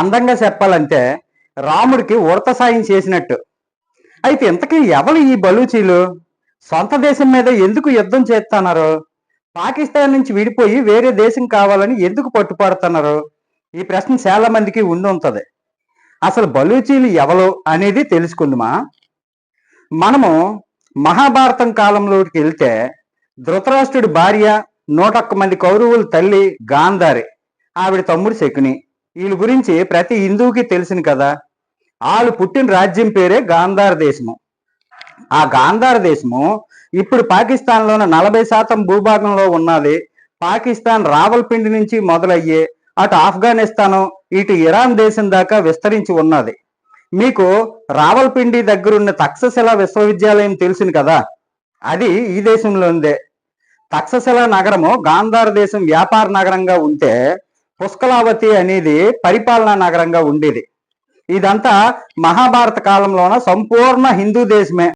అందంగా చెప్పాలంటే రాముడికి ఉడత సాయం చేసినట్టు. అయితే ఇంతకీ ఎవరు ఈ బలూచీలు? సొంత దేశం మీద ఎందుకు యుద్ధం చేస్తున్నారు? పాకిస్తాన్ నుంచి విడిపోయి వేరే దేశం కావాలని ఎందుకు పట్టుపడుతున్నారు? ఈ ప్రశ్న చాలా మందికి ఉండి అసలు బలూచీలు ఎవరు అనేది తెలుసుకుందామా? మనము మహాభారతం కాలంలోకి వెళ్తే ధృతరాష్ట్రుడి భార్య నూటొక్క మంది కౌరవుల తల్లి గాంధారి ఆవిడ తమ్ముడు శకుని. వీళ్ళ గురించి ప్రతి హిందువుకి తెలిసింది కదా. వాళ్ళు పుట్టిన రాజ్యం పేరే గాంధార దేశము. ఆ గాంధార దేశము ఇప్పుడు పాకిస్తాన్లోని నలభై శాతం భూభాగంలో ఉన్నది. పాకిస్తాన్ రావల్పిండి నుంచి మొదలయ్యే అటు ఆఫ్ఘనిస్తాను ఇటు ఇరాన్ దేశం దాకా విస్తరించి ఉన్నది. మీకు రావల్పిండి దగ్గరున్న తక్షశిల విశ్వవిద్యాలయం తెలిసింది కదా? అది ఈ దేశంలో ఉందే. తక్షశిల నగరము గాంధార దేశం వ్యాపార నగరంగా ఉంటే పుష్కలావతి అనేది పరిపాలనా నగరంగా ఉండేది. ఇదంతా మహాభారత కాలంలోన సంపూర్ణ హిందూ దేశమే.